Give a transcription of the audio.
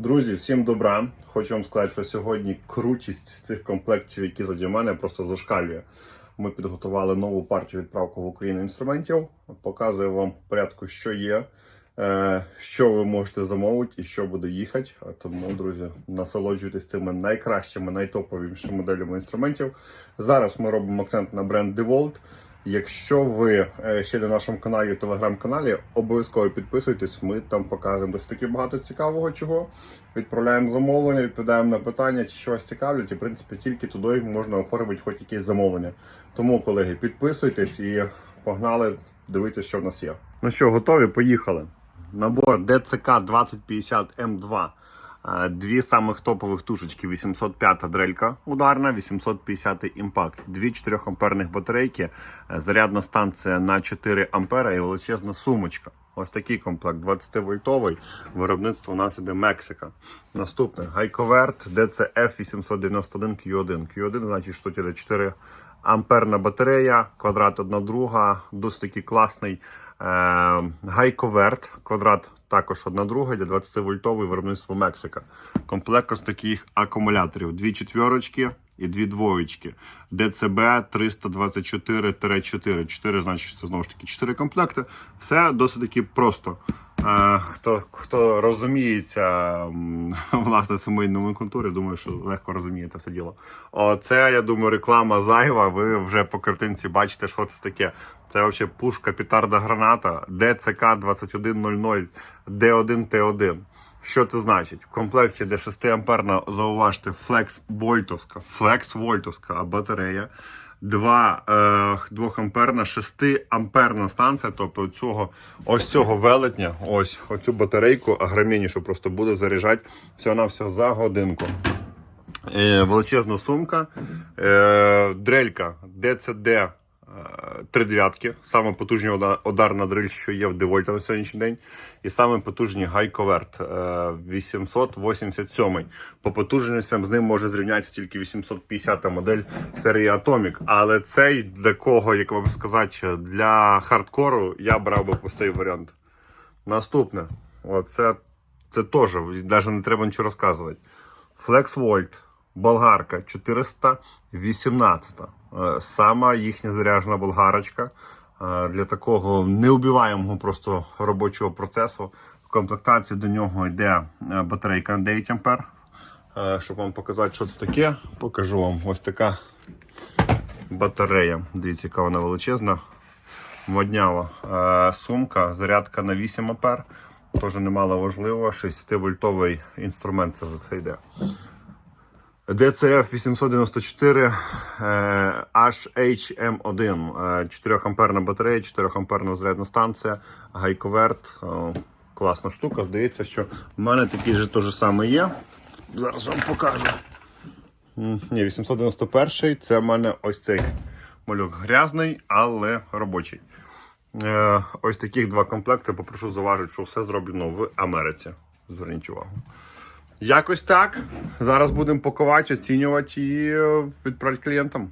Друзі, всім добра. Хочу вам сказати, що сьогодні крутість цих комплектів, які заді мене, просто зашкалює. Ми підготували нову партію відправку в Україну інструментів. Показую вам в порядку, що є, е, що ви можете замовити і що буде їхати. Тому, друзі, насолоджуйтесь цими найкращими, найтоповішими моделями інструментів. Зараз ми робимо акцент на бренд DeWalt. Якщо ви е, ще на нашому каналі, телеграм-каналі, обов'язково підписуйтесь. Ми там показуємо таки багато цікавого чого. Відправляємо замовлення, відповідаємо на питання, чи що вас цікавлять. І в принципі тільки туди можна оформити хоч якесь замовлення. Тому, колеги, підписуйтесь і погнали дивитися, що в нас є. Ну що, готові? Поїхали. Набор DCK 2050 M2. Е, Дві самих топових тушечки 805 дрелька ударна, 850 імпакт. Дві 4 амперних батарейки, е, зарядна станція на 4 ампера і величезна сумочка. Ось такий комплект 20 вольтовий. Виробництво у нас іде Мексика. Наступне Гайковерт DCF 891 Q1. Q1 значить, що тут іде 4 амперна батарея, квадрат одна друга, досить класний. Е, Гайковерт, квадрат також одна друга, для 20 вольтовий виробництво Мексика. Комплект ось таких акумуляторів. Дві четвірочки і дві двоєчки. ДЦБ 324-4. 4, значить, це знову ж таки 4 комплекти. Все досить таки просто. Хто, хто розуміється власне самої номенклатури, думаю, що легко розуміє це все діло. Оце, я думаю, реклама зайва. Ви вже по картинці бачите, що це таке. Це взагалі пушка петарда граната ДЦК 2100 Д1 Т1. Що це значить? В комплекті де 6 амперна, зауважте, флекс вольтовська, флекс вольтовська батарея. 2 е, 2 амперна, 6 амперна станція, тобто цього, ось цього велетня, ось оцю батарейку агромінішу просто буде заряджати всього-навсього за годинку. Е, величезна сумка, е, дрелька DCD е, три дев'ятки, саме потужний удар- ударна дриль, що є в Девольта на сьогоднішній день, і саме потужний Гайковерт 887. По потужностям з ним може зрівнятися тільки 850 модель серії Atomic. Але цей для кого, як вам сказати, для хардкору я брав би цей варіант. Наступне, оце це теж навіть не треба нічого розказувати. FlexVolt, болгарка 418. Е, Сама їхня заряджена болгарочка е, для такого неубиваємого просто робочого процесу. В комплектації до нього йде е, батарейка 9 А. Щоб вам показати, що це таке, покажу вам ось така батарея. Дивіться, яка вона величезна. Моднява сумка, зарядка на 8 А. Теж немало важливо. 6-вольтовий інструмент це за це йде. DCF 894 е, HHM1. 4 амперна батарея, 4 амперна зарядна станція, гайковерт. Класна штука. Здається, що в мене такий же теж самий є. Зараз вам покажу. Ні, 891 це в мене ось цей малюк грязний, але робочий. Е, ось таких два комплекти. Попрошу зауважити, що все зроблено в Америці. Зверніть увагу. Якось так. Зараз будемо пакувати, оцінювати і е, відправити клієнтам.